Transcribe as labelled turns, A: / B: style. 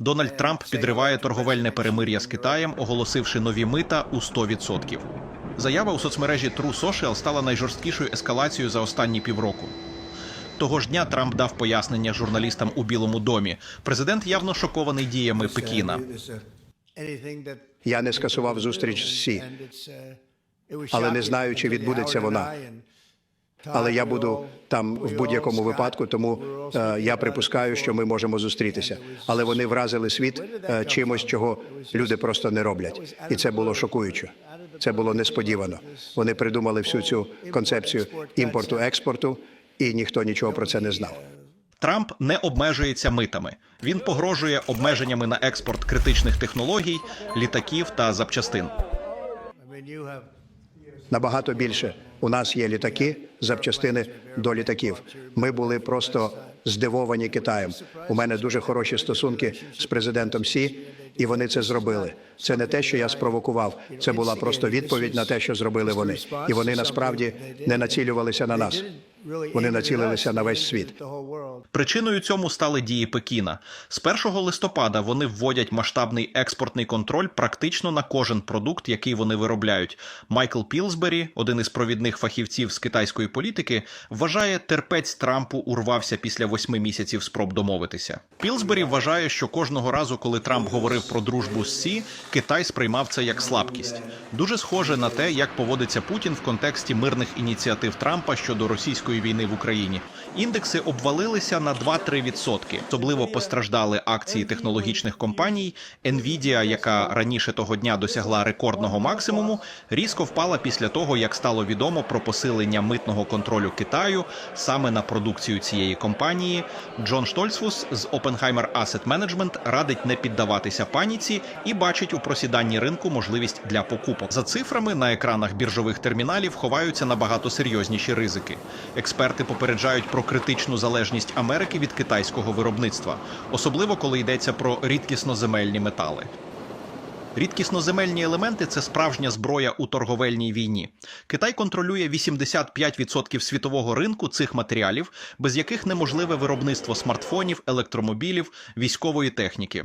A: Дональд Трамп підриває торговельне перемир'я з Китаєм, оголосивши нові мита у 100%. Заява у соцмережі True Social стала найжорсткішою ескалацією за останні півроку. Того ж дня Трамп дав пояснення журналістам у Білому домі. Президент явно шокований діями Пекіна.
B: Я не скасував зустріч з Сі,
C: але не знаю, чи відбудеться вона.
B: Але я буду там в будь-якому випадку, тому е, я припускаю, що ми можемо зустрітися. Але вони вразили світ е, чимось, чого люди просто не роблять, і це було шокуюче. Це було несподівано. Вони придумали всю цю концепцію імпорту експорту, і ніхто нічого про це не знав.
A: Трамп не обмежується митами. Він погрожує обмеженнями на експорт критичних технологій, літаків та запчастин.
B: Набагато більше у нас є літаки, запчастини до літаків. Ми були просто здивовані Китаєм. У мене дуже хороші стосунки з президентом Сі, і вони це зробили. Це не те, що я спровокував. Це була просто відповідь на те, що зробили вони. І вони насправді не націлювалися на нас. Вони націлилися на весь світ.
A: Причиною цьому стали дії Пекіна. З 1 листопада вони вводять масштабний експортний контроль практично на кожен продукт, який вони виробляють. Майкл Пілсбері, один із провідних фахівців з китайської політики, вважає, терпець Трампу урвався після восьми місяців спроб домовитися. Пілсбері вважає, що кожного разу, коли Трамп говорив про дружбу з Сі, Китай сприймав це як слабкість. Дуже схоже на те, як поводиться Путін в контексті мирних ініціатив Трампа щодо російської війни в Україні. Індекси обвалилися на 2-3%. Особливо постраждали акції технологічних компаній. Nvidia, яка раніше того дня досягла рекордного максимуму, різко впала після того, як стало відомо про посилення митного контролю Китаю саме на продукцію цієї компанії. Джон Штольцфус з Oppenheimer Asset Management радить не піддаватися паніці і бачить у просіданні ринку можливість для покупок. За цифрами на екранах біржових терміналів ховаються набагато серйозніші ризики. Експерти попереджають про критичну залежність Америки від китайського виробництва, особливо коли йдеться про рідкісноземельні метали. Рідкісноземельні елементи це справжня зброя у торговельній війні. Китай контролює 85% світового ринку цих матеріалів, без яких неможливе виробництво смартфонів, електромобілів, військової техніки.